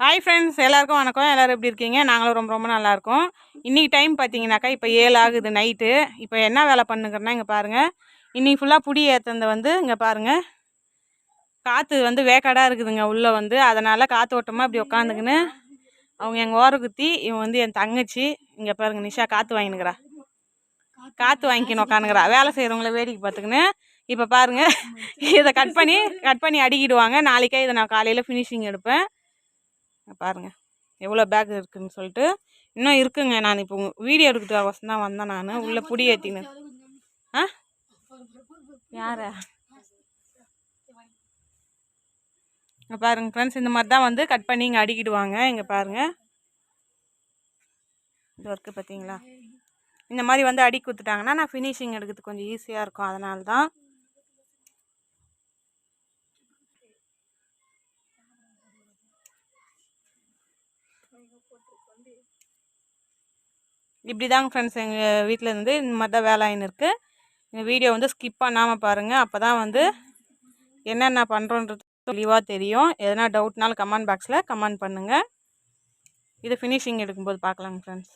Hi friends எல்லாருக்கும் வணக்கம். எல்லோரும் எப்படி இருக்கீங்க? நாங்களும் ரொம்ப ரொம்ப நல்லாயிருக்கோம் இன்றைக்கி டைம் பார்த்தீங்கன்னாக்கா இப்போ ஏழு ஆகுது நைட்டு இப்போ என்ன வேலை பண்ணுங்கன்னா இங்கே பாருங்கள் இன்றைக்கி ஃபுல்லாக புடி ஏற்றுனது வந்து இங்கே பாருங்கள் காற்று வந்து வேக்காடாக இருக்குதுங்க உள்ளே வந்து. அதனால் காற்று ஓட்டமாக இப்படி உட்காந்துக்கின்னு அவங்க எங்கள் ஓர குத்தி இவன் வந்து என் தங்கச்சி இங்கே பாருங்க நிஷா காற்று வாங்கினுக்கிறா. காற்று வாங்கிக்கணும் உட்காந்துக்கிறா வேலை செய்கிறவங்கள வேடிக்கை பார்த்துக்கின்னு இப்போ பாருங்கள் இதை கட் பண்ணி கட் பண்ணி அடிக்கிடுவாங்க. நாளைக்கே இதை நான் காலையில் ஃபினிஷிங் எடுப்பேன். இங்க பாருங்க. எவ்வளோ பேக் இருக்குன்னு சொல்லிட்டு இன்னும் இருக்குங்க நான் இப்போ வீடியோ எடுக்கிறதுக்கோசம் தான் வந்தேன் நான். உள்ளே புடி ஏற்றின்னு ஆ? யாரா? இங்கே பாருங்க ஃப்ரெண்ட்ஸ் இந்த மாதிரி தான் வந்து கட் பண்ணி இங்கே அடிக்கிடுவாங்க இங்கே பாருங்க. இது ஒர்க்கு பார்த்தீங்களா? இந்த மாதிரி வந்து அடி கொடுத்துட்டாங்கன்னா நான் ஃபினிஷிங் எடுக்கிறதுக்கு கொஞ்சம் ஈஸியாக இருக்கும். அதனால தான் இப்படி தாங்க ஃப்ரெண்ட்ஸ் எங்கள் வீட்டில் இருந்து இந்த மாதிரி தான் வேலை ஆயின்னு இருக்குது இந்த வீடியோ வந்து ஸ்கிப் பண்ணாமல் பாருங்கள் அப்போ தான் வந்து என்னென்ன பண்ணுறோன்றது தெளிவாக தெரியும். எதனா டவுட்னாலும் கமெண்ட் பாக்ஸில் கமெண்ட் பண்ணுங்கள் இது ஃபினிஷிங் எடுக்கும்போது பார்க்கலாங்க ஃப்ரெண்ட்ஸ்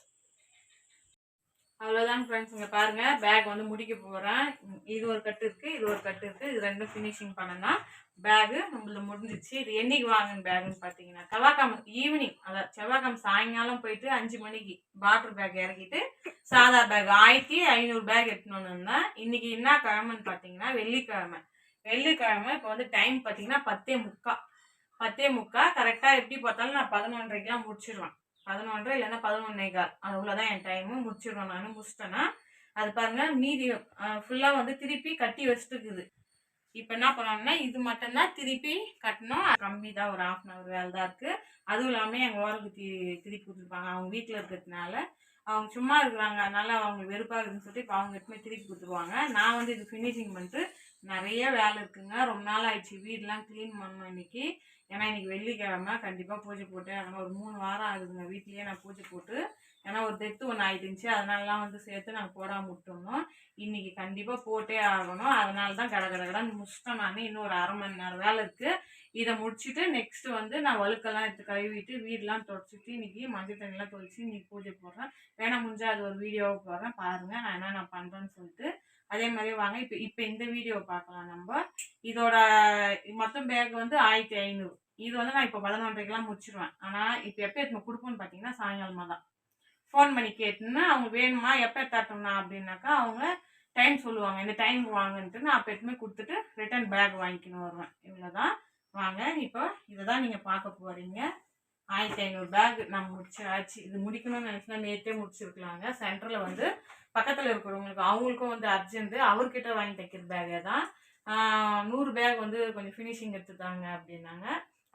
அவ்வளோதான் ஃப்ரெண்ட்ஸ் இங்கே பாருங்கள் பேக் வந்து முடிக்க போகிறேன் இது ஒரு கட்டு இருக்குது இது ஒரு கட்டு இருக்குது இது ரெண்டும் ஃபினிஷிங் பண்ணனா பேகு நம்மளது முடிஞ்சிச்சு இது என்னைக்கு வாங்கின பேகுன்னு பார்த்தீங்கன்னா செவ்வாய்க்கிழமை ஈவினிங் அதாவது செவ்வாய்க்கிழமை சாயங்காலம் போயிட்டு அஞ்சு மணிக்கு வாட்டர் பேக் இறக்கிட்டு சாதா பேக் ஆயிரத்தி ஐநூறு பேக் எடுத்துன்னு வந்தேன் இன்னைக்கு என்ன கிழமைன்னு பார்த்தீங்கன்னா வெள்ளிக்கிழமை. வெள்ளிக்கிழமை இப்போ வந்து டைம் பார்த்தீங்கன்னா பத்தே முக்கா. பத்தே முக்கா. கரெக்டாக எப்படி பார்த்தாலும் நான் பதினொன்றரைக்கெலாம் முடிச்சிடுவேன் பதினொன்றரை இல்லைன்னா பதினொன்னே கால். அது தான் என் டைமு முடிச்சிடுவேன் நான் முடிச்சிட்டேன்னா அது பாருங்க மீதி ஃபுல்லாக வந்து திருப்பி கட்டி வச்சுட்டு இருக்குது இப்போ என்ன பண்ணோம்னா இது மட்டும்தான் திருப்பி கட்டணும். கம்மி தான் ஒரு ஆஃப் அன் ஹவர் வேலை தான் இருக்குது அதுவும் இல்லாமல் எங்கள் ஓரக்கு தி திருப்பி கொடுத்துருப்பாங்க. அவங்க வீட்டில் இருக்கிறதுனால. அவங்க சும்மா இருக்கிறாங்க. அதனால அவங்க வெறுப்பாக இருக்குதுன்னு சொல்லிட்டு இப்போ அவங்க எட்டுமே திருப்பி கொடுத்துருவாங்க. நான் வந்து இது ஃபினிஷிங் பண்ணிட்டு நிறைய வேலை இருக்குங்க. ரொம்ப நாள் ஆயிடுச்சு. வீடெலாம் க்ளீன் பண்ணணும் இன்னைக்கு. ஏன்னா இன்னைக்கு வெள்ளிக்கிழமை. கண்டிப்பாக பூஜை போட்டு அதனால் ஒரு மூணு வாரம் ஆகுதுங்க. வீட்லேயே நான் பூஜை போட்டு ஏன்னா ஒரு டெத்து ஒன்று ஆயிடுச்சு. அதனாலலாம் வந்து சேர்த்து நாங்கள் போடாமல் விட்டுருந்தோம் இன்னைக்கு கண்டிப்பாக போட்டே ஆகணும். அதனால தான் கட கட கடன் முடிச்சிட்டேன் நான். இன்னும் ஒரு அரை மணி நேரம் வேலை இருக்குது இதை முடிச்சுட்டு நெக்ஸ்ட்டு வந்து நான் வழுக்கெல்லாம் எடுத்து கழுவிட்டு வீடெலாம் தொடச்சிட்டு இன்னைக்கு மஞ்சள் தண்ணிலாம் தொழிச்சு இன்றைக்கி பூஜை போடுறேன். வேணால் முடிஞ்சால் அது ஒரு வீடியோவை போடுறேன். பாருங்கள் நான் என்ன நான் பண்ணுறேன்னு சொல்லிட்டு அதே மாதிரி வாங்க. இப்போ இப்போ இந்த வீடியோவை பார்க்கலாம் நம்ம. இதோட மொத்தம் பேக் வந்து ஆயிரத்தி ஐநூறு. இது வந்து நான் இப்போ பதினொன்றைக்கெல்லாம் முடிச்சிடுவேன் ஆனால் இப்போ எப்போ எடுத்து கொடுப்போன்னு பார்த்தீங்கன்னா சாயங்காலமாக தான். ஃபோன் பண்ணி கேட்டுன்னு அவங்க வேணுமா எப்போ தட்டணும்னா அப்படின்னாக்கா அவங்க டைம் சொல்லுவாங்க. இந்த டைம் வாங்கன்ட்டு நான் அப்போ எதுவுமே கொடுத்துட்டு ரிட்டன் பேக் வாங்கிக்கணும் வருவேன். இவ்வளோ தான் வாங்க இப்போ இதை தான் நீங்கள் பார்க்க போகிறீங்க ஆயிரத்தி ஐநூறு பேக் நான் முடிச்சாச்சு இது முடிக்கணும்னு நினச்சினா நேற்றே முடிச்சிருக்கலாங்க. சென்டரில் வந்து பக்கத்தில் இருக்கிறவங்களுக்கு அவங்களுக்கும் வந்து அர்ஜென்ட்டு அவர்கிட்ட வாங்கி தைக்கிற பேக்கே தான். நூறு பேக் வந்து கொஞ்சம் ஃபினிஷிங் எடுத்துட்டாங்க அப்படின்னாங்க.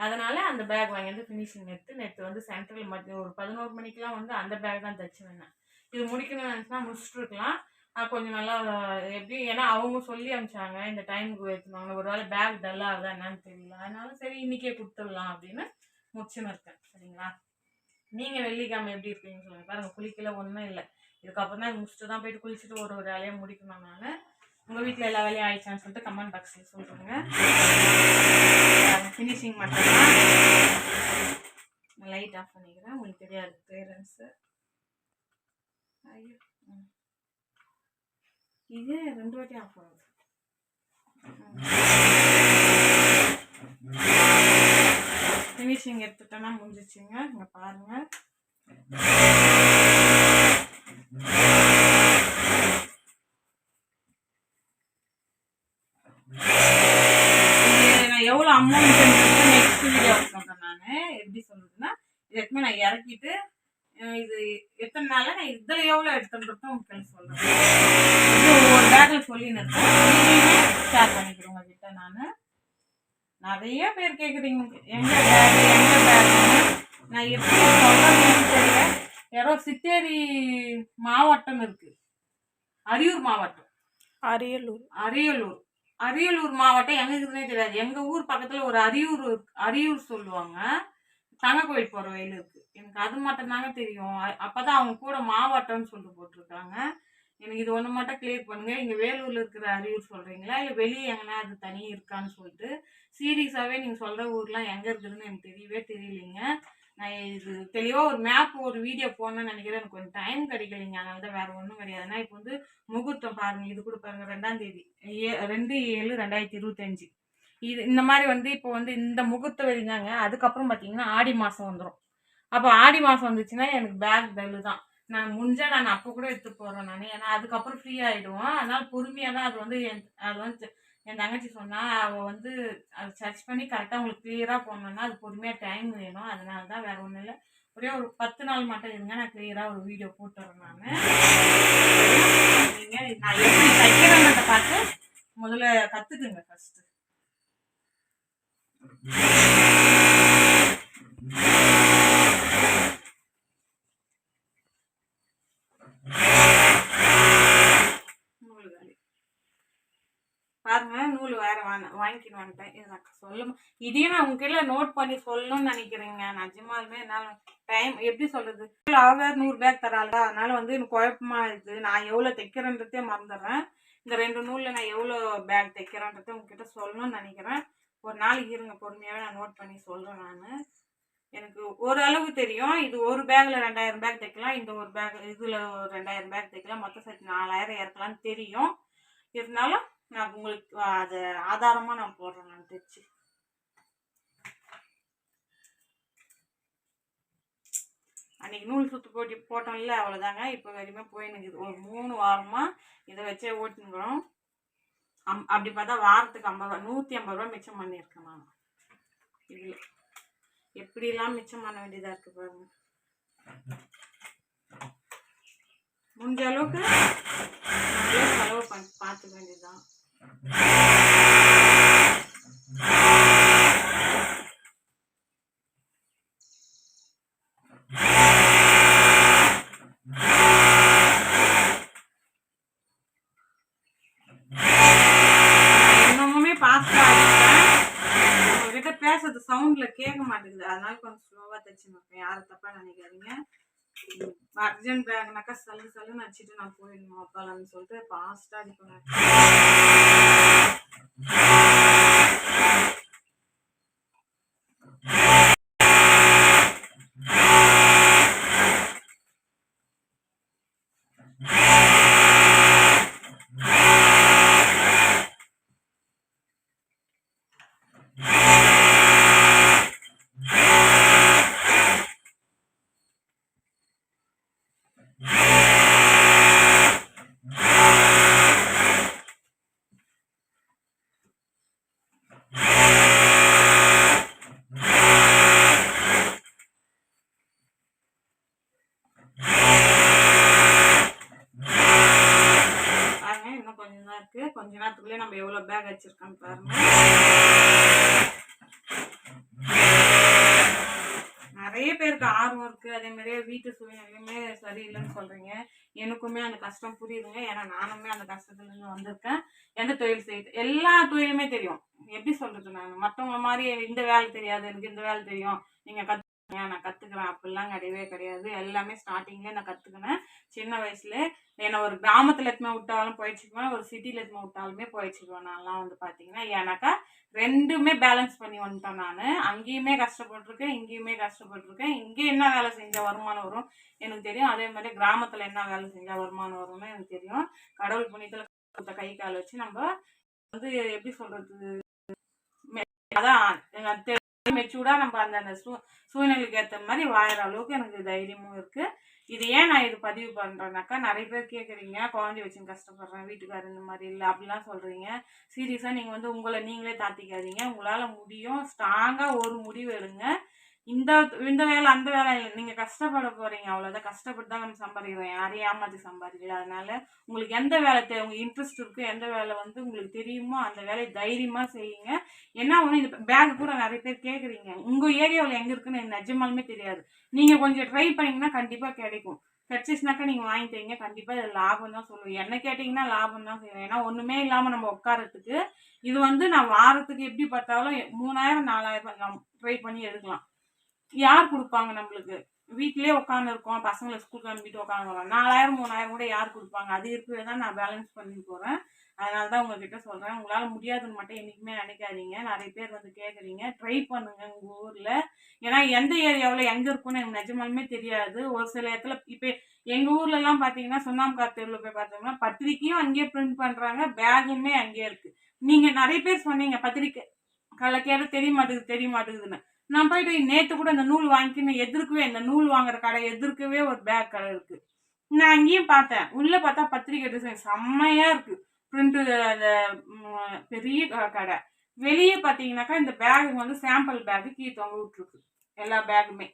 அதனால் அந்த பேக் வாங்கி வந்து ஃபினிஷிங் எடுத்து நேற்று வந்து சென்ட்ரல் மத்திய ஒரு பதினோரு மணிக்கெலாம் வந்து அந்த பேக் தான் தைச்சு வேணேன் இது முடிக்கணும்னு நினச்சினா முடிச்சுட்ருக்கலாம் கொஞ்சம் நல்லா எப்படி ஏன்னா அவங்க சொல்லி அனுப்பிச்சாங்க. இந்த டைமுக்கு எடுத்துனாங்க ஒரு வேளை பேக் டல்லாகுதா ஆகுதா என்னன்னு தெரியல. அதனால சரி இன்றைக்கே கொடுத்துடலாம் அப்படின்னு முச்சம் இருக்கேன் சரிங்களா? நீங்கள் வெள்ளிக்கிழமை எப்படி இருக்கீங்கன்னு சொல்லுங்கள் பாருங்கள் குளிக்கல ஒன்றும் இல்லை. இதுக்கப்புறம் தான் முடிச்சுட்டு தான் போயிட்டு குளிச்சுட்டு ஒரு ஒரு வேலையாக முடிக்கணும் உங்கள் வீட்டில் எல்லா வேலையும் ஆயிடுச்சான்னு சொல்லிட்டு கமெண்ட் பாக்ஸில் சொல்லுங்க ஃபினிஷிங் மட்டும்தான் லைட் ஆஃப் பண்ணிக்கிறேன். உங்களுக்கு தெரியாது பேரண்ட்ஸு ஐயோ. இது ரெண்டு வாட்டி ஆஃப் ஆகுது. ஃபினிஷிங் எடுத்துட்டோன்னா முடிஞ்சிச்சுங்க. இங்கே பாருங்கள் நான் எவ்வளோ அமௌண்ட் நெக்ஸ்ட் வீடியோ சொல்கிறேன் நான். எப்படி சொல்கிறதுன்னா இது எப்பவுமே நான் இறக்கிட்டு இது எத்தனை நாளில் நான் இதில் எவ்வளோ எடுத்துன்றதும் உங்களுக்கு சொல்கிறேன் இது ஒவ்வொரு பேக்கில் சொல்லின்னு இருக்கேன். ஷேர் பண்ணிக்கிறேன் உங்ககிட்ட நான். நிறைய பேர் கேட்குறீங்க எங்கே பேக் எங்கே பேக்னு நான் எப்படி சொல்கிறேன்னு தெரியல. யாரோ சித்தேரி மாவட்டம் இருக்குது அரியூர் மாவட்டம். அரியலூர். அரியலூர். அரியலூர் மாவட்டம் எங்க இருக்குதுன்னே தெரியாது. எங்க ஊர் பக்கத்துல ஒரு அரியூர் அரியூர் சொல்லுவாங்க. தங்க கோயில் போற வயல் இருக்கு. எனக்கு அது மட்டும் தாங்க தெரியும் அப்பதான் அவங்க கூட மாவட்டம்னு சொல்லிட்டு போட்டிருக்காங்க. எனக்கு இது ஒன்று மட்டும் கிளியர் பண்ணுங்க. இங்கே வேலூரில் இருக்கிற அரியூர் சொல்கிறீங்களா இல்லை வெளியே எங்கன்னா அது தனி இருக்கான்னு சொல்லிட்டு சீரியஸாகவே நீங்கள் சொல்கிற ஊர்லாம் எங்கே இருக்குதுன்னு எனக்கு தெரியவே தெரியலைங்க. நான் இது தெளிவாக ஒரு மேப் ஒரு வீடியோ போடணும்னு நினைக்கிறேன். எனக்கு கொஞ்சம் டைம் கிடைக்கலைங்க. அதனால தான் வேறு ஒன்றும் கிடையாதுன்னா இப்போ வந்து முகூர்த்தம் பாருங்கள் இது கூட பாருங்க. ரெண்டாம் தேதி. ஏ ரெண்டு ஏழு ரெண்டாயிரத்தி இருபத்தஞ்சி. இது இந்த மாதிரி வந்து இப்போ வந்து இந்த முகூர்த்தம் வரைந்தாங்க அதுக்கப்புறம் பார்த்தீங்கன்னா ஆடி மாதம் வந்துடும் அப்போ ஆடி மாதம் வந்துச்சுன்னா எனக்கு பேக் பெல்லு தான். நான் முடிஞ்சா நான் அப்போ கூட எடுத்து போகிறேன் நான். ஏன்னா அதுக்கப்புறம் ஃப்ரீ ஆகிடுவோம் அதனால் பொறுமையாக தான் அது வந்து என் அது வந்து என் தங்கச்சி சொன்னால் அவள் வந்து அதை சர்ச் பண்ணி கரெக்டாக உங்களுக்கு கிளியராக போடணுன்னா அது பொறுமையாக டைம் வேணும். அதனால தான் வேற ஒன்றும் இல்லை. ஒரே ஒரு பத்து நாள் மட்டும் இருங்க. நான் கிளியராக ஒரு வீடியோ போட்டுறேன் நான். நீங்கள் நான் எப்படி தைக்கிறேன்றத பார்த்து முதல்ல கற்றுக்குங்க ஃபஸ்ட்டு நூல் வேலை பாருங்க நூல் வேற வாங்க வாங்கிக்கிட்டு வந்துட்டேன். இது நான் சொல்லும் இதையும் நான் உங்ககிட்ட நோட் பண்ணி சொல்லணும்னு நினைக்கிறேங்க. நிஜமாலுமே என்னால் டைம் எப்படி சொல்றது? ஆகாது நூறு பேக் தராளா அதனால வந்து எனக்கு குழப்பமா இருக்குது நான் எவ்வளோ தைக்கிறேன்றதே மறந்துடுறேன். இந்த ரெண்டு நூலில் நான் எவ்வளோ பேக் தைக்கிறேன்றதை உங்ககிட்ட சொல்லணும்னு நினைக்கிறேன். ஒரு நாள் இருங்க பொறுமையாகவே நான் நோட் பண்ணி சொல்கிறேன் நான். எனக்கு ஓரளவு தெரியும். இது ஒரு பேக்கில் ரெண்டாயிரம் பேக் தைக்கலாம். இந்த ஒரு பேக் இதில் ஒரு ரெண்டாயிரம் பேக் தைக்கலாம். மொத்தம் சேர்த்து நாலாயிரம் இறக்கலாம்னு தெரியும். இருந்தாலும் நான் உங்களுக்கு அது ஆதாரமாக நான் போடுறேன் நான் தைச்சு. அன்றைக்கி நூல் சுற்று போட்டி போட்டோம்ல அவ்வளோதாங்க இப்போ வரையுமே போயினுக்குது ஒரு மூணு வாரமாக இதை வச்சே ஓட்டினுக்கிறோம். அம் அப்படி பார்த்தா வாரத்துக்கு ஐம்பது ரூபா நூற்றி ஐம்பது ரூபா மிச்சம் பண்ணியிருக்கேன் நான். இதில். எப்படிலாம் மிச்சம் பண்ண வேண்டியதாக இருக்குது பாருங்க. முடிஞ்ச அளவுக்கு நம்மளே செலவு பண்ணி பார்த்துக்க வேண்டியதுதான் இன்னமுமே ஃபாஸ்ட்டாக அடிப்பேன் உங்ககிட்ட பேசுறது சவுண்டில் கேட்க மாட்டேங்குது அதனால கொஞ்சம் ஸ்லோவாக யாரும் தப்பாக நினைக்காதீங்க. அர்ஜென்ட் பேக்னாக்கா சல்லு சல்லுன்னு அடிச்சுட்டு நான் போயிடணும் அப்பாலன்னு சொல்லிட்டு ஃபாஸ்ட்டாக அடிப்பேன் பாருங்க இன்னும் கொஞ்சம் தான் இருக்கு கொஞ்ச நேரத்துக்குள்ளே நம்ம எவ்வளோ பேக் வச்சிருக்கோன்னு பாருங்க. நிறைய பேருக்கு ஆர்வம் இருக்கு. அதே மாதிரியே வீட்டு சூழ்நிலையுமே சரியில்லைன்னு சொல்றீங்க. எனக்குமே அந்த கஷ்டம் புரியுதுங்க. ஏன்னா நானுமே அந்த கஷ்டத்துல இருந்து வந்திருக்கேன். எந்த தொழில் செய்யுது எல்லா தொழிலுமே தெரியும். எப்படி சொல்றது நான்? மற்றவங்கள மாதிரி இந்த வேலை தெரியாது. எனக்கு இந்த வேலை தெரியும். நீங்க நான் கத்துக்கிறேன்? அப்படிலாம் கிடையவே கிடையாது. எல்லாமே ஸ்டார்டிங்ல நான் கத்துக்கினேன். சின்ன வயசுல என்னை ஒரு கிராமத்துல எத்தனை விட்டாலும் போயிடுச்சுக்குவேன் ஒரு சிட்டில எத்தனை விட்டாலுமே போயிடுச்சுக்குவேன் நான்லாம் வந்து பாத்தீங்கன்னா ஏன்னாக்கா ரெண்டுமே பேலன்ஸ் பண்ணி வந்துட்டேன் நான். அங்கேயுமே கஷ்டப்பட்டிருக்கேன் இங்கேயுமே கஷ்டப்பட்டிருக்கேன். இங்கே என்ன வேலை செஞ்சால் வருமானம் வரும்? எனக்கு தெரியும். அதே மாதிரி கிராமத்தில் என்ன வேலை செஞ்சால் வருமானம் வரும்னு எனக்கு தெரியும். கடவுள் புண்ணியத்தில் கை கால் வச்சு நம்ம வந்து எப்படி சொல்றது? அதான் மெச்சூர்டாக நம்ம அந்த அந்த சூ சூழ்நிலைக்கு ஏற்ற மாதிரி வாழற அளவுக்கு எனக்கு தைரியமும் இருக்குது இது ஏன் நான் இது பதிவு பண்ணுறேன்னாக்கா நிறைய பேர் கேட்குறீங்க குழந்தை வச்சுன்னு கஷ்டப்படுறேன் வீட்டுக்காரர் இந்த மாதிரி இல்லை அப்படிலாம் சொல்கிறீங்க சீரியஸாக நீங்கள் வந்து உங்களை நீங்களே தாத்திக்காதீங்க. உங்களால் முடியும். ஸ்ட்ராங்காக ஒரு முடிவு எடுங்க. இந்த இந்த வேலை அந்த வேலை இல்லை நீங்கள் கஷ்டப்பட போகிறீங்க அவ்வளோதான் கஷ்டப்பட்டு தான் நம்ம சம்பாதிக்கிறோம் யாரையும் ஏமாற்றி சம்பாதிக்கல. அதனால உங்களுக்கு எந்த வேலை தேவை? உங்களுக்கு இன்ட்ரெஸ்ட் இருக்கோ. எந்த வேலை வந்து உங்களுக்கு தெரியுமோ அந்த வேலையை தைரியமாக செய்யுங்க. என்ன ஒன்று இந்த பேக் கூட நிறைய பேர் கேட்குறீங்க உங்கள் ஏரியாவில் எங்கே இருக்குன்னு எனக்கு நிஜமாலுமே தெரியாது. நீங்கள் கொஞ்சம் ட்ரை பண்ணீங்கன்னா கண்டிப்பாக கிடைக்கும். கிடச்சிச்சுனாக்கா நீங்கள் வாங்கிட்டீங்க கண்டிப்பாக இது லாபம் தான் சொல்லுவேன். என்ன கேட்டிங்கன்னா லாபம் தான் செய்வேன். ஏன்னா ஒன்றுமே இல்லாமல் நம்ம உட்காரத்துக்கு இது வந்து நான் வாரத்துக்கு எப்படி பார்த்தாலும் மூணாயிரம் நாலாயிரம் ட்ரை பண்ணி எடுக்கலாம். யார் கொடுப்பாங்க நம்மளுக்கு? வீட்லயே உட்காந்து இருக்கோம் பசங்களை ஸ்கூலுக்கு அனுப்பிட்டு உட்காந்துருக்கோம் நாலாயிரம் மூணாயிரம் கூட யார் கொடுப்பாங்க? அது இருக்கிறத தான் நான் பேலன்ஸ் பண்ணி போகிறேன் அதனால தான் உங்ககிட்ட சொல்கிறேன் உங்களால் முடியாதுன்னு மட்டும் என்றைக்குமே நினைக்காதீங்க. நிறைய பேர் வந்து கேட்குறீங்க ட்ரை பண்ணுங்க உங்கள் ஊரில். ஏன்னா எந்த ஏரியாவில் எங்கே இருக்குன்னு எனக்கு நிஜமாலுமே தெரியாது. ஒரு சில இடத்துல இப்போ எங்கள் ஊர்லலாம் பார்த்தீங்கன்னா சுண்ணாம்பு தெருவில் போய் பார்த்தோம்னா பத்திரிக்கையும் அங்கேயே பிரிண்ட் பண்ணுறாங்க பேகுமே அங்கேயே இருக்குது நீங்கள் நிறைய பேர் சொன்னீங்க பத்திரிக்கை கலக்கையால தெரிய மாட்டேங்குது தெரிய மாட்டேங்குதுன்னு. நான் போயிட்டு நேற்று கூட இந்த நூல் வாங்கிக்கின்னு எதிர்க்கவே இந்த நூல் வாங்குற கடை எதிர்க்கவே ஒரு பேக் கடை இருக்குது நான் அங்கேயும் பார்த்தேன். உள்ளே பார்த்தா பத்திரிக்கை டிசைன் செம்மையாக இருக்குது பிரிண்ட்டு அந்த பெரிய கடை. வெளியே பார்த்தீங்கன்னாக்கா இந்த பேக் வந்து சாம்பிள் பேக்கு கீ தொங்க விட்ருக்கு எல்லா பேக்குமே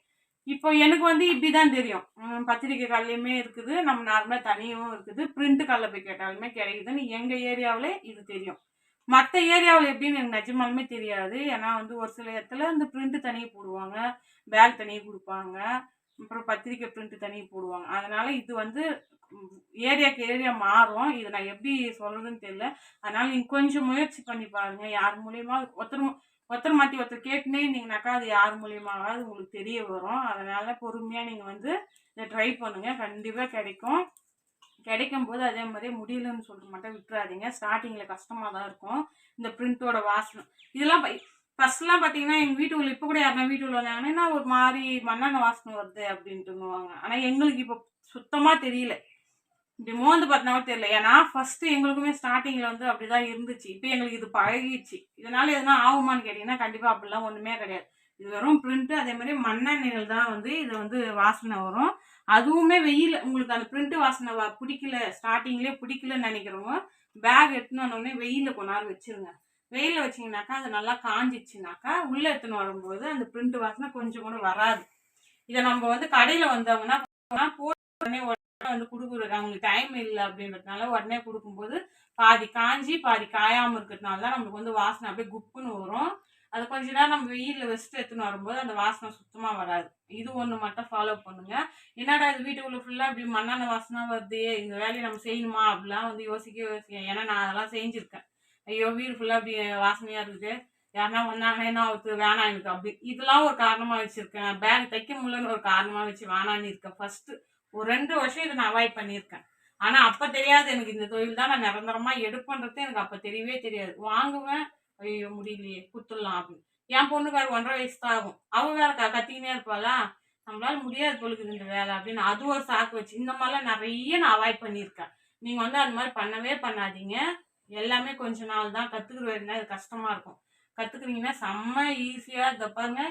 இப்போ எனக்கு வந்து இப்படி தான் தெரியும் பத்திரிக்கை கல்லையுமே இருக்குது. நம்ம நார்மலாக தனியும் இருக்குது. பிரிண்ட் கல்லை போய் கேட்டாலுமே கிடைக்குதுன்னு எங்கள் ஏரியாவில் இது தெரியும். மற்ற ஏரியாவில் எப்படின்னு எனக்கு நிஜமாலுமே தெரியாது. ஏன்னா வந்து ஒரு சில இடத்துல இந்த பிரிண்ட்டு தனியாக போடுவாங்க. பேக் தனியாக கொடுப்பாங்க. அப்புறம் பத்திரிக்கை பிரிண்ட்டு தனியாக போடுவாங்க. அதனால் இது வந்து ஏரியாக்கு ஏரியா மாறும். இது நான் எப்படி சொல்கிறதுன்னு தெரியல. அதனால் நீங்கள் கொஞ்சம் முயற்சி பண்ணி பாருங்கள் யார் மூலயமா ஒருத்தர் ஒருத்தர் மாற்றி ஒருத்தர் கேட்டுனே இருந்தீங்கனாக்கா அது யார் மூலியமாவது உங்களுக்கு தெரிய வரும். அதனால் பொறுமையாக நீங்கள் வந்து இதை ட்ரை பண்ணுங்கள் கண்டிப்பாக கிடைக்கும். கிடைக்கும் போது அதே மாதிரி முடியலன்னு சொல்லிட்டு மட்டும் விட்டுறாதீங்க. ஸ்டார்டிங்கில் கஷ்டமாக தான் இருக்கும். இந்த பிரிண்ட்டோட வாசனை. இதெல்லாம் ஃபஸ்ட்லாம் பார்த்தீங்கன்னா எங்கள் வீட்டுக்குள்ள இப்போ கூட யாருனா வீட்டுக்குள்ள வந்தாங்கன்னா ஒரு மாதிரி மண்ணெண்ணெய் வாசனை வருது அப்படின்ட்டுவாங்க ஆனால் எங்களுக்கு இப்போ சுத்தமாக தெரியல. இப்படி மோந்து பார்த்தா கூட தெரியல. ஏன்னா ஃபஸ்ட்டு எங்களுக்குமே ஸ்டார்டிங்கில் வந்து அப்படி தான் இருந்துச்சு. இப்போ எங்களுக்கு இது பழகிடுச்சு. இதனால் எதுனா ஆகுமான்னு கேட்டிங்கன்னா கண்டிப்பாக அப்படிலாம் ஒன்றுமே கிடையாது. இது வரும் பிரிண்ட்டு அதே மாதிரி மண்ணெண்ணெய்கள் தான் வந்து இது வந்து வாசனை வரும். அதுவுமே வெயில் உங்களுக்கு அந்த பிரிண்ட் வாசனை வ- பிடிக்கல ஸ்டார்டிங்லேயே பிடிக்கலன்னு நினைக்கிறவங்க பேக் எடுத்துன்னு வந்தோடனே வெயிலில் கொண்டாந்து வச்சுருங்க. வச்சிருங்க வெயிலில் வச்சிங்கனாக்கா அது நல்லா காஞ்சிச்சுனாக்கா உள்ளே எடுத்துன்னு வரும்போது அந்த பிரிண்ட் வாசனை கொஞ்சம் கூட வராது. இதை நம்ம வந்து கடையில் வந்தோம்னா போட்டு உடனே உடனே வந்து கொடுக்குறது. அவங்களுக்கு டைம் இல்லை அப்படின்றதுனால உடனே கொடுக்கும்போது பாதி காஞ்சி பாதி காயாமல் இருக்கிறதுனால தான் நம்மளுக்கு வந்து வாசனை அப்படியே குப்புன்னு வரும். அது கொஞ்ச நேரம் நம்ம வெயிலில் வச்சுட்டு எடுத்துன்னு வரும்போது அந்த வாசனை சுத்தமாக வராது. இது ஒன்று மட்டும் ஃபாலோ பண்ணுங்க. என்னடா இது வீட்டுக்குள்ளே ஃபுல்லாக இப்படி மண்ணான வாசனை வருது? இந்த வேலையை நம்ம செய்யணுமா? அப்படிலாம் வந்து யோசிக்க யோசிக்க ஏன்னா நான் அதெல்லாம் செஞ்சுருக்கேன். ஐயோ வீடு ஃபுல்லாக அப்படி வாசனையாக இருக்குது. யாருன்னா வந்தாங்க என்ன ஒருத்தர் வேணாம் எனக்கு அப்படி. இதெல்லாம் ஒரு காரணமாக வச்சுருக்கேன். பேக் தைக்க முடியலன்னு ஒரு காரணமாக வச்சு வேணான்னு இருக்கேன். ஃபஸ்ட்டு ஒரு ரெண்டு வருஷம் இதை நான் அவாய்ட் பண்ணியிருக்கேன். ஆனால் அப்போ தெரியாது எனக்கு. இந்த தொழில் தான் நான் நிரந்தரமாக எடுப்பேன்றது எனக்கு அப்போ தெரியவே தெரியாது. வாங்குவேன். ஐயோ முடியலையே குத்துடலாம் அப்படின்னு. என் பொண்ணுக்கு வேறு ஒன்றரை வயசு தான் ஆகும் அவள் வேலை க கத்திக்கினே இருப்பாளா? நம்மளால முடியாது பொழுது இந்த வேலை அப்படின்னு. அது ஒரு சாக்கு வச்சு இந்த மாதிரிலாம் நிறைய நான் அவாய்ட் பண்ணியிருக்கேன். நீங்கள் வந்து அது மாதிரி பண்ணவே பண்ணாதீங்க. எல்லாமே கொஞ்ச நாள் தான் கற்றுக்குறதுனா அது கஷ்டமாக இருக்கும். கற்றுக்குறீங்கன்னா செம்ம ஈஸியாக இதை பாருங்க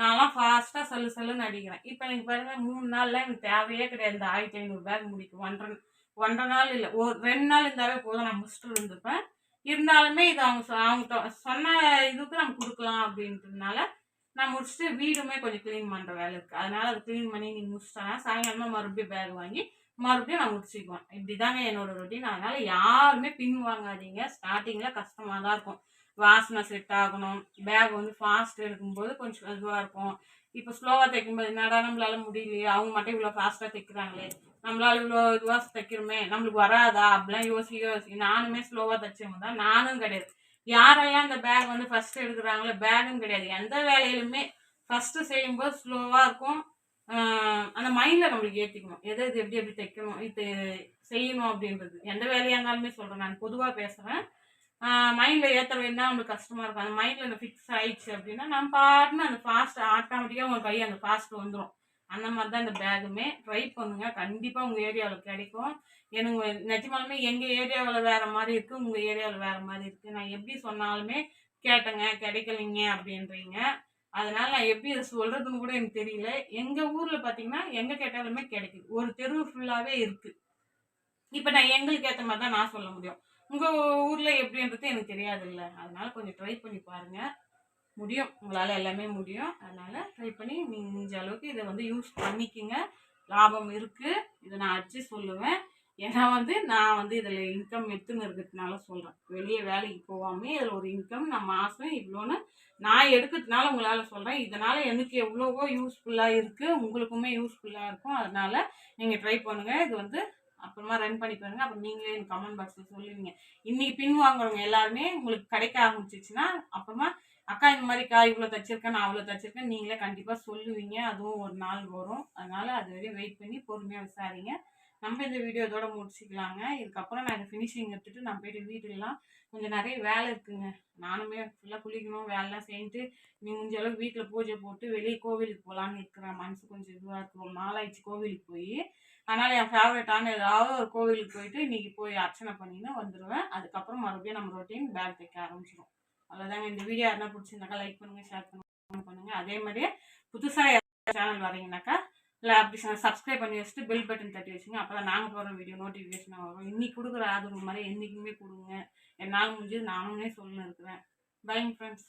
நான்லாம் ஃபாஸ்ட்டாக சொல்லு சல்லுன்னு அடிக்கிறேன். இப்போ எனக்கு பாருங்க மூணு நாளில் எனக்கு தேவையே கிடையாது. இந்த ஆயிரத்தி ஐநூறு பேக் முடிக்கும் ஒன்றரை ஒன்றரை நாள் இல்லை. ஒரு ரெண்டு நாள் இருந்தாவே போதும். நான் முடிச்சுட்டு இருந்துப்பேன் இருந்தாலுமே இது அவங்க சொ- அவங்க சொன்ன இதுக்கு நம்ம கொடுக்கலாம் அப்படின்றதுனால நான் முடிச்சுட்டு வீடுமே கொஞ்சம் க்ளீன் பண்ணுற வேலை இருக்குது அதனால அது க்ளீன் பண்ணி நீங்கள் முடிச்சிட்டோன்னா சாயங்காலமாக மறுபடியும் பேக் வாங்கி மறுபடியும் நான் முடிச்சுக்குவேன். இப்படி தாங்க என்னோட ரொட்டீன் அதனால யாருமே பின் வாங்காதீங்க. ஸ்டார்டிங்கில் கஷ்டமாக தான் இருக்கும். வாசனை செட் ஆகணும். பேக் வந்து ஃபாஸ்ட் எடுக்கும்போது கொஞ்சம் இதுவாக இருக்கும். இப்போ ஸ்லோவாக தைக்கும்போது என்னடா நம்மளால முடியலையே? அவங்க மட்டும் இவ்வளோ ஃபாஸ்ட்டாக தைக்கிறாங்களே. நம்மளால இவ்வளோ இதுவாக தைக்கிறோமே? நம்மளுக்கு வராதா? அப்படிலாம் யோசிக்க யோசிக்க நானுமே ஸ்லோவாக தைச்சவங்க தான். நானும் கிடையாது. யாரெல்லாம் இந்த பேக் வந்து ஃபர்ஸ்ட் எடுக்கிறாங்களோ பேகும் கிடையாது. எந்த வேலையிலுமே ஃபர்ஸ்ட் செய்யும்போது ஸ்லோவாக இருக்கும். அந்த மைண்டில் நம்மளுக்கு ஏற்றிக்கணும் எது எது எப்படி எப்படி தைக்கணும்? இது செய்யணும் அப்படின்றது. எந்த வேலையாக இருந்தாலுமே சொல்கிறேன் நான் பொதுவாக பேசுகிறேன் மைண்டில் ஏற்றுற வேணா நம்மளுக்கு கஷ்டமாக இருக்கும். அந்த மைண்டில் ஃபிக்ஸ் ஆயிடுச்சு அப்படின்னா நம்ம பாட்டுன்னு அந்த ஃபாஸ்ட் ஆட்டோமேட்டிக்காக உங்கள் கை அந்த ஃபாஸ்ட் வந்துடும் அந்த மாதிரி தான் இந்த பேகுமே ட்ரை பண்ணுங்க. கண்டிப்பாக உங்கள் ஏரியாவில் கிடைக்கும். எனக்கு நிஜமாலுமே எங்கள் ஏரியாவில் வேறு மாதிரி இருக்குது உங்கள் ஏரியாவில் வேறு மாதிரி இருக்குது நான் எப்படி சொன்னாலுமே கேட்டேங்க கிடைக்கலைங்க அப்படின்றீங்க. அதனால் நான் எப்படி அதை சொல்கிறதுன்னு கூட எனக்கு தெரியல. எங்கள் ஊரில் பார்த்தீங்கன்னா எங்கே கேட்டாலுமே கிடைக்குது. ஒரு தெரு ஃபுல்லாகவே இருக்குது இப்போ நான் எங்களுக்கு ஏற்ற மாதிரி தான் நான் சொல்ல முடியும். உங்கள் ஊரில் எப்படின்றது எனக்கு தெரியாதுல்ல. அதனால் கொஞ்சம் ட்ரை பண்ணி பாருங்கள் முடியும். உங்களால் எல்லாமே முடியும். அதனால் ட்ரை பண்ணி நீங்கள் முடிஞ்ச அளவுக்கு இதை வந்து யூஸ் பண்ணிக்கங்க. லாபம் இருக்குது இதை நான் அடிச்சு சொல்லுவேன். ஏன்னா வந்து நான் வந்து இதில் இன்கம் எடுத்துன்னு இருக்கிறதுனால சொல்கிறேன் வெளியே வேலைக்கு போகாமே இதில் ஒரு இன்கம் நான் மாதம் இவ்வளோன்னு நான் எடுக்கிறதுனால உங்களால் சொல்கிறேன் இதனால் எனக்கு எவ்வளவோ யூஸ்ஃபுல்லாக இருக்குது உங்களுக்குமே யூஸ்ஃபுல்லாக இருக்கும். அதனால் நீங்கள் ட்ரை பண்ணுங்கள் இது வந்து அப்புறமா ரன் பண்ணி பாருங்க. அப்புறம் நீங்களே எனக்கு கமெண்ட் பாக்ஸ்ல சொல்லுவீங்க. இன்னைக்கு பின் வாங்குறவங்க எல்லாருமே உங்களுக்கு கிடைக்க ஆரம்பிச்சிச்சுன்னா அப்புறமா அக்கா இந்த மாதிரி காய் இவ்வளோ தச்சிருக்கேன் நான் அவ்வளோ தச்சிருக்கேன் நீங்களே கண்டிப்பாக சொல்லுவீங்க. அதுவும் ஒரு நாள் வரும். அதனால அது வரையும் வெயிட் பண்ணி பொறுமையாக விசாரிங்க. நம்ம இந்த வீடியோ இதோட முடிச்சுக்கலாங்க. இதுக்கப்புறம் நான் இதை ஃபினிஷிங் எடுத்துட்டு நான் போயிட்டு வீட்டுலாம் கொஞ்சம் நிறைய வேலை இருக்குங்க. நானுமே ஃபுல்லாக குளிக்கணும் வேலைலாம் செஞ்சுட்டு நீ முடிஞ்ச அளவுக்கு வீட்டில் பூஜை போட்டு வெளியே கோவிலுக்கு போகலான்னு இருக்கிறேன். மனசு கொஞ்சம் இதுவாக இருக்கும் ஒரு கோவிலுக்கு போய். அதனால் என் ஃபேவரட்டான ஏதாவது ஒரு கோவிலுக்கு போயிட்டு இன்னைக்கு போய் அர்ச்சனை பண்ணின்னு வந்துடுவேன் அதுக்கப்புறம் மறுபடியும் நம்ம ரொட்டீன் பேக் தைக்க ஆரம்பிச்சிடும் அவ்வளோதாங்க இந்த வீடியோ யாருன்னா பிடிச்சிருந்தாக்கா லைக் பண்ணுங்கள் ஷேர் பண்ணுங்க பண்ணுங்க. அதே மாதிரியே புதுசாக சேனல் வரீங்கனாக்கா இல்லை அப்படி சப்ஸ்கிரைப் பண்ணி வச்சுட்டு பெல் பட்டன் தட்டி வச்சுங்க. அப்போ தான் நாங்கள் போகிற வீடியோ நோட்டிஃபிகேஷன் வரும். இன்னைக்கு கொடுக்குற ஆதரவு மாதிரி என்றைக்குமே கொடுங்க. என்னால் முடிஞ்சது நானுமே சொல்லணும் இருக்கிறேன் பைங் ஃப்ரெண்ட்ஸ்